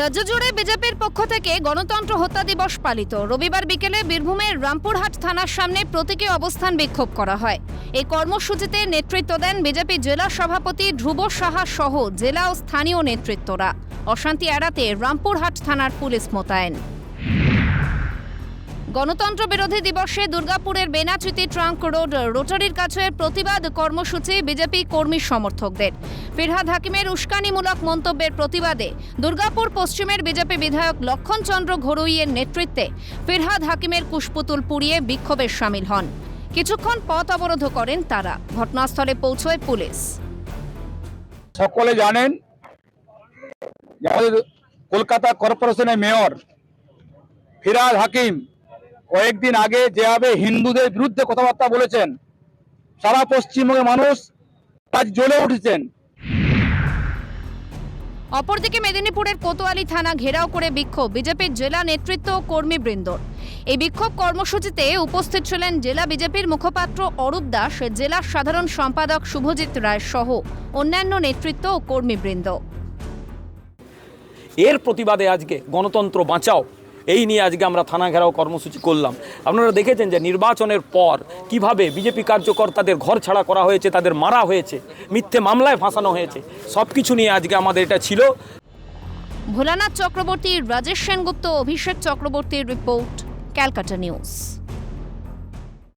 রাজ্য জুড়ে বিজেপির পক্ষ থেকে গণতন্ত্র হত্যা দিবস পালিত। রবিবার বিকেলে বীরভূমের রামপুরহাট থানার সামনে প্রতীকী অবস্থান বিক্ষোভ করা হয়। এই কর্মসূচিতে নেতৃত্ব দেন বিজেপি জেলা সভাপতি ধ্রুব সাহা সহ জেলা ও স্থানীয় নেতৃত্বরা। অশান্তি এড়াতে রামপুরহাট থানার পুলিশ মোতায়েন। গণতন্ত্র বিরোধী দিবসে দুর্গাপুরের বেনাচিতি ট্রাঙ্ক রোড রোটারির কাছে প্রতিবাদ কর্মসূচি বিজেপি কর্মী সমর্থকদের। ফিরহাদ হাকিমের উস্কানিমূলক মন্তব্যের প্রতিবাদে দুর্গাপুর পশ্চিমের বিজেপি বিধায়ক লক্ষণচন্দ্র ঘরুইয়ের নেতৃত্বে ফিরহাদ হাকিমের কুশপুতুল পুড়িয়ে বিক্ষোভে সামিল হন। কিছুক্ষণ পথ অবরোধ করেন তারা। ঘটনাস্থলে পৌঁছয় পুলিশ। সকলে জানেন কলকাতা কর্পোরেশনের মেয়র ফিরাদ হাকিম কয়েকদিন আগে যেভাবে হিন্দুদের বিরুদ্ধে কথাবার্তা বলেছেন সারা পশ্চিমবঙ্গের মানুষ আজ জ্বলে উঠেছেন। অপরদিকে মেদিনীপুরের কোতোয়ালি থানা ঘেরাও করে বিক্ষোভ বিজেপির জেলা নেতৃত্ব ও কর্মীবৃন্দর এই বিক্ষোভ কর্মসূচিতে উপস্থিত ছিলেন জেলা বিজেপির মুখপাত্র অরূপ দাস জেলা সাধারণ সম্পাদক শুভজিৎ রায় সহ অন্যান্য নেতৃত্ব ও কর্মীবৃন্দ। এর প্রতিবাদে আজকে গণতন্ত্র বাঁচাও। এই নিয়ে আজকে আমরা থানা ঘেরাও কর্মসূচি করলাম। আপনারা দেখেছেন যে নির্বাচনের পর কীভাবে বিজেপি কার্যকর্তাদের ঘর ছাড়া করা হয়েছে, তাদের মারা হয়েছে, মিথ্যে মামলায় ফাঁসানো হয়েছে সব কিছু নিয়ে আজকে আমাদের এটা ছিল। ভোলানাথ চক্রবর্তী, রাজেশ সেনগুপ্ত, অভিষেক চক্রবর্তীর রিপোর্ট, ক্যালকাটা নিউজ।